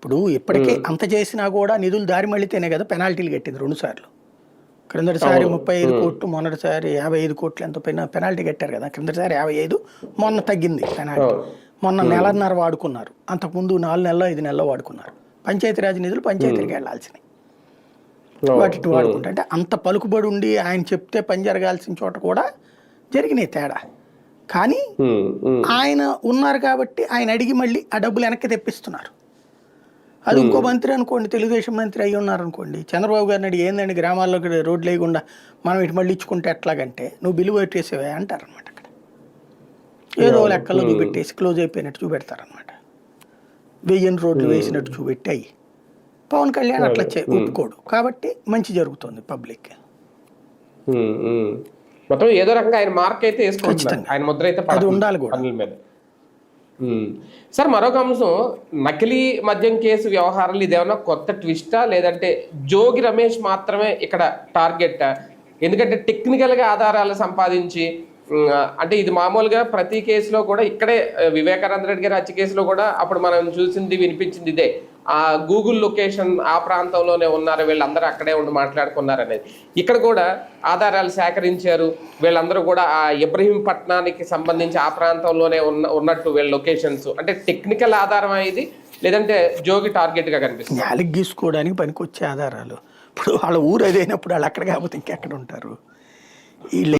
ఇప్పుడు ఇప్పటికే అంత చేసినా కూడా నిధులు దారి మళ్ళీతేనే కదా పెనాల్టీలు కట్టింది రెండు సార్లు. క్రిందటిసారి ముప్పై ఐదు కోట్లు మొన్నటిసారి యాభై ఐదు కోట్లు ఎంత పైన పెనాల్టీ కట్టారు కదా. క్రిందటిసారి యాభై ఐదు మొన్న తగ్గింది పెనాల్టీ. మొన్న నెలన్నర వాడుకున్నారు. అంతకుముందు నాలుగు నెలలు ఐదు నెలలు వాడుకున్నారు. పంచాయతీరాజ్ నిధులు పంచాయతీకి వెళ్ళాల్సినవి. వాటిని వాడుకుంటే. అంటే అంత పలుకుబడి ఉండి ఆయన చెప్తే పని జరగాల్సిన చోట కూడా జరిగినాయి తేడా. కానీ ఆయన ఉన్నారు కాబట్టి ఆయన అడిగి మళ్ళీ ఆ డబ్బులు వెనక్కి తెప్పిస్తున్నారు. అది ఇంకో మంత్రి అనుకోండి తెలుగుదేశం మంత్రి అయ్యి ఉన్నారు అనుకోండి చంద్రబాబు గారిని అడిగి ఏందండి గ్రామాల్లోకి రోడ్లు లేకుండా మనం ఇటు మళ్ళీ ఇచ్చుకుంటే ఎట్లాగంటే నువ్వు బిల్లు పెట్టేసేవే అంటారనమాట అక్కడ. ఏదో లెక్కల్లో చూపెట్టేసి క్లోజ్ అయిపోయినట్టు చూపెడతారనమాట వెయ్యిన్ని రోడ్లు వేసినట్టు చూపెట్టి అయ్యి పవన్ కళ్యాణ్ అట్లా ఒప్పుకోడు. కాబట్టి మంచి జరుగుతుంది పబ్లిక్. మొత్తం ఏదో రకంగా ఆయన మార్క్ అయితే. ఆయన ముద్ర అయితే అది ఉండాలి కూడా. మీద. సార్ మరొక అంశం నకిలీ మద్యం కేసు వ్యవహారాలు ఇదేమన్నా కొత్త ట్విస్టా? లేదంటే జోగి రమేష్ మాత్రమే ఇక్కడ టార్గెట్? ఎందుకంటే టెక్నికల్గా ఆధారాలు సంపాదించి అంటే ఇది మామూలుగా ప్రతి కేసులో కూడా ఇక్కడే వివేకానంద రెడ్డి గారి హత్య కేసులో కూడా అప్పుడు మనం చూసింది వినిపించింది ఇదే. ఆ గూగుల్ లొకేషన్ ఆ ప్రాంతంలోనే ఉన్నారు వీళ్ళందరూ అక్కడే ఉండి మాట్లాడుకున్నారు అనేది ఇక్కడ కూడా ఆధారాలు సేకరించారు. వీళ్ళందరూ కూడా ఆ ఇబ్రహీంపట్నానికి సంబంధించి ఆ ప్రాంతంలోనే ఉన్న ఉన్నట్టు వీళ్ళ లొకేషన్స్. అంటే టెక్నికల్ ఆధారం ఇది? లేదంటే జోగి టార్గెట్గా కనిపిస్తుంది? వాళ్ళకి గీసుకోవడానికి పనికొచ్చే ఆధారాలు. ఇప్పుడు వాళ్ళ ఊరు అదైనప్పుడు వాళ్ళు అక్కడ కాకపోతే ఇంకెక్కడ ఉంటారు? వీళ్ళు